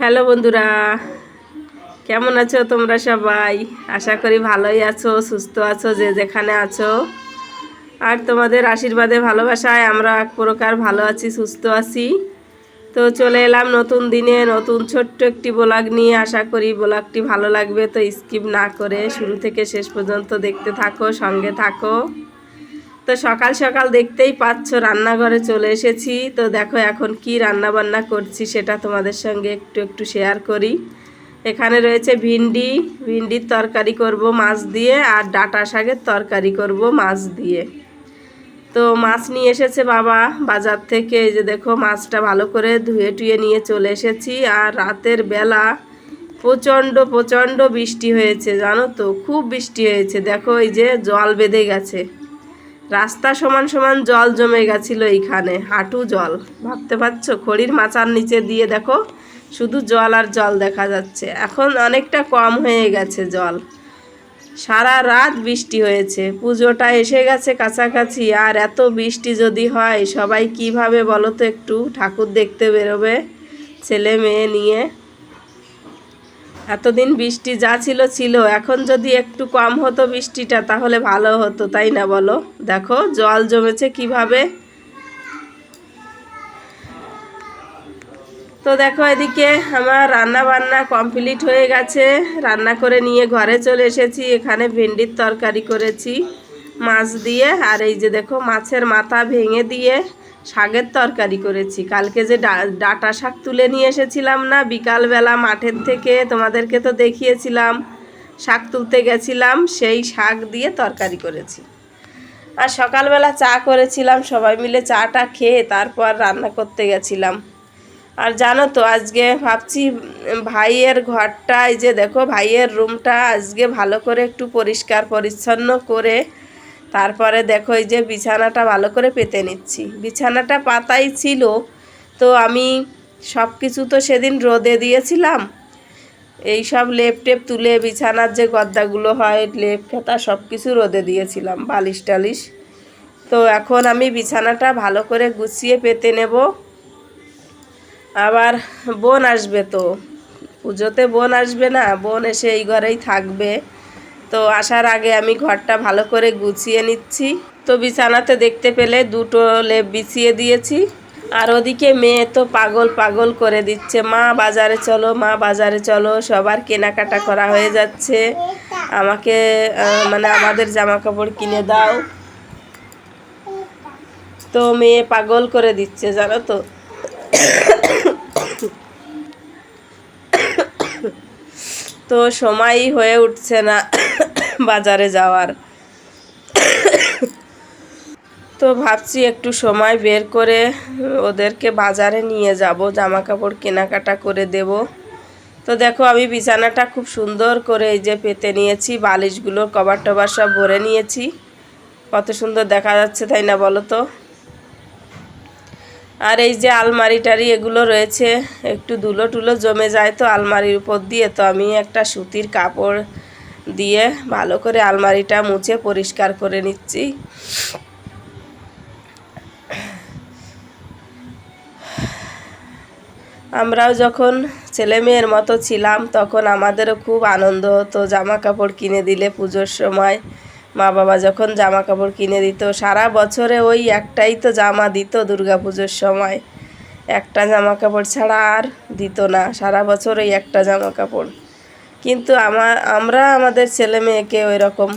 Hello বন্ধুরা, কেমন আছো তোমরা সবাই? আশা করি ভালোই আছো, সুস্থ আছো, যে যেখানে আছো। আর তোমাদের আশীর্বাদে, ভালোবাসায় আমরা এক প্রকার ভালো আছি, সুস্থ আছি। তো চলে এলাম নতুন দিনে, নতুন ছোট্ট একটি ব্লগ নিয়ে। আশা করি ব্লগটি ভালো লাগবে, তো স্কিপ না করে শুরু থেকে শেষ পর্যন্ত দেখতে থাকো, সঙ্গে থাকো। তো সকাল সকাল দেখতেই পাচ্ছ, রান্নাঘরে চলে এসেছি। তো দেখো এখন কি রান্না বান্না করছি, সেটা তোমাদের সঙ্গে একটু একটু শেয়ার করি। এখানে রয়েছে ভিন্ডি, ভিন্ডির তরকারি করব মাছ দিয়ে, আর ডাটা শাকের তরকারি করব মাছ দিয়ে। তো মাছ নিয়ে এসেছে বাবা, বাজার থেকে এই যে দেখো মাছটা ভালো করে ধুয়ে টুয়ে নিয়ে চলে এসেছি। আর রাতের বেলা প্রচণ্ড প্রচণ্ড বৃষ্টি হয়েছে, জানো তো? খুব বৃষ্টি হয়েছে। দেখো এই যে জল বেঁধে গেছে। রাস্তা সমান সমান জল জমে গেছিল এইখানে, হাঁটু জল। ভাবতে পারছ? খড়ির মাচার নিচে দিয়ে দেখো, শুধু জল আর জল দেখা যাচ্ছে। এখন অনেকটা কম হয়ে গেছে জল। সারা রাত বৃষ্টি হয়েছে। পুজোটা এসে গেছে কাছাকাছি, আর এত বৃষ্টি যদি হয়, সবাই কীভাবে বলো তো একটু? ঠাকুর দেখতে বেরোবে, ছেলে মেয়ে নিয়ে। এতদিন বৃষ্টি যা ছিল ছিল। এখন যদি একটু কম হতো বৃষ্টিটা, তাহলে ভালো হতো, তাই না বলো? দেখো, জল জমেছে কীভাবে? তো দেখো, এদিকে আমার রান্না বান্না কমপ্লিট হয়ে গেছে। রান্না করে নিয়ে ঘরে চলে এসেছি। এখানে ভেন্ডির তরকারি করেছি, মাছ দিয়ে। আর এই যে দেখো, মাছের মাথা ভেঙে দিয়ে শাকের তরকারি করেছি। কালকে যে ডাটা শাক তুলে নিয়ে এসেছিলাম না, বিকালবেলা মাঠের থেকে তোমাদেরকে তো দেখিয়েছিলাম, শাক তুলতে গেছিলাম, সেই শাক দিয়ে তরকারি করেছি। আর সকালবেলা চা করেছিলাম, সবাই মিলে চাটা খেয়ে তারপর রান্না করতে গেছিলাম। আর জানো তো, আজকে ভাবছি, ভাইয়ের ঘরটা এই যে দেখো, ভাইয়ের রুমটা আজকে ভালো করে একটু পরিষ্কার পরিচ্ছন্ন করে তারপরে দেখো এই যে বিছানাটা ভালো করে পেতে নিচ্ছি। বিছানাটা পাতাই ছিল, তো আমি সব কিছু তো সেদিন রোদে দিয়েছিলাম। এই সব লেপ টেপ তুলে বিছানার যে গদ্দাগুলো হয়, লেপ খেতা সব কিছু রোদে দিয়েছিলাম, বালিশ টালিশ। তো এখন আমি বিছানাটা ভালো করে গুছিয়ে পেতে নেব। আবার বোন আসবে তো। পুজোতে বোন আসবে না, বোন এসে এই ঘরেই থাকবে। তো আসার আগে আমি ঘরটা ভালো করে গুছিয়ে নিচ্ছি। তো বিছানাতে দেখতে পেলে দুটো লেপ বিছিয়ে দিয়েছি। আর ওদিকে মেয়ে তো পাগল পাগল করে দিচ্ছে, মা, বাজারে চলো, মা, বাজারে চলো, সবার কেনাকাটা করা হয়ে যাচ্ছে। আমাকে মানে আমাদের জামা কাপড় কিনে দাও। তো মেয়ে পাগল করে দিচ্ছে, জানো তো। তো সময়ই হয়ে উঠছে না। বাজারে যাওয়ার। তো ভাবছি একটু সময় বের করে ওদেরকে বাজারে নিয়ে যাব জামা কাপড় কেনাকাটা করে দেব। তো দেখো, আমি বিছানাটা খুব সুন্দর করে এই যে পেতে নিয়েছি, বালিশগুলো, কভার টভার সব ভরে নিয়েছি। কত সুন্দর দেখা যাচ্ছে, তাই না বলো তো? আর এই যে আলমারি টারি এগুলো রয়েছে, একটু ধুলো টুলো জমে যায় তো আলমারির উপর দিয়ে, তো আমি একটা সুতির কাপড় দিয়ে ভালো করে আলমারিটা মুছে পরিষ্কার করে নিচ্ছি। আমরাও যখন ছেলে মেয়ের মতো ছিলাম, তখন আমাদেরও খুব আনন্দ হতো জামা কাপড় কিনে দিলে পুজোর সময়। মা বাবা যখন জামা কাপড় কিনে দিত, সারা বছরে ওই একটাই তো জামা দিত দুর্গা পুজোর সময়। একটা জামা কাপড় ছাড়া আর দিত না, সারা বছর ওই একটা জামা কাপড় কিন্তু আমার, আমরা আমাদের ছেলে মেয়েকে ওই রকম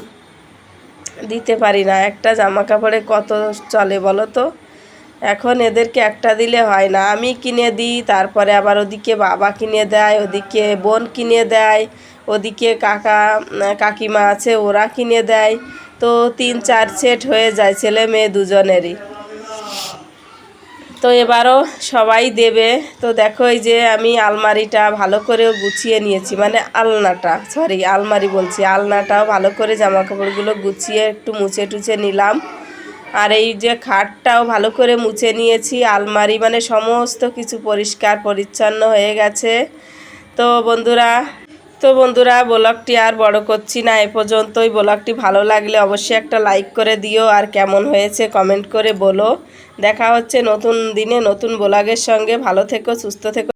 দিতে পারি না। একটা জামা কাপড়ে কত চলে বলো তো? এখন এদেরকে একটা দিলে হয় না। আমি কিনে দিই, তারপরে আবার ওদিকে বাবা কিনে দেয়, ওদিকে বোন কিনে দেয়, ওদিকে কাকা, কাকিমা আছে, ওরা কিনে দেয়। তো তিন, চার সেট হয়ে যায় ছেলে মেয়ে দুজনেরই। তো এবারও সবাই দেবে। তো দেখো এই যে আমি আলমারিটা ভালো করে গুছিয়ে নিয়েছি মানে আলনাটা সরি আলমারি বলছি। আলনাটাও ভালো করে জামা কাপড়গুলো গুছিয়ে একটু মুছে টুছে নিলাম। আর এই যে খাটটাও ভালো করে মুছে নিয়েছি। আলমারি মানে সমস্ত কিছু পরিষ্কার, পরিচ্ছন্ন হয়ে গেছে। তো বন্ধুরা তো বন্ধুরা, ব্লগটি আর বড় করছি না, এ পর্যন্তই। ব্লগটি ভালো লাগলে অবশ্যই একটা লাইক করে দিও, আর কেমন হয়েছে কমেন্ট করে বলো। দেখা হচ্ছে নতুন দিনে নতুন ব্লগের সঙ্গে। ভালো থেকো, সুস্থ থেকো।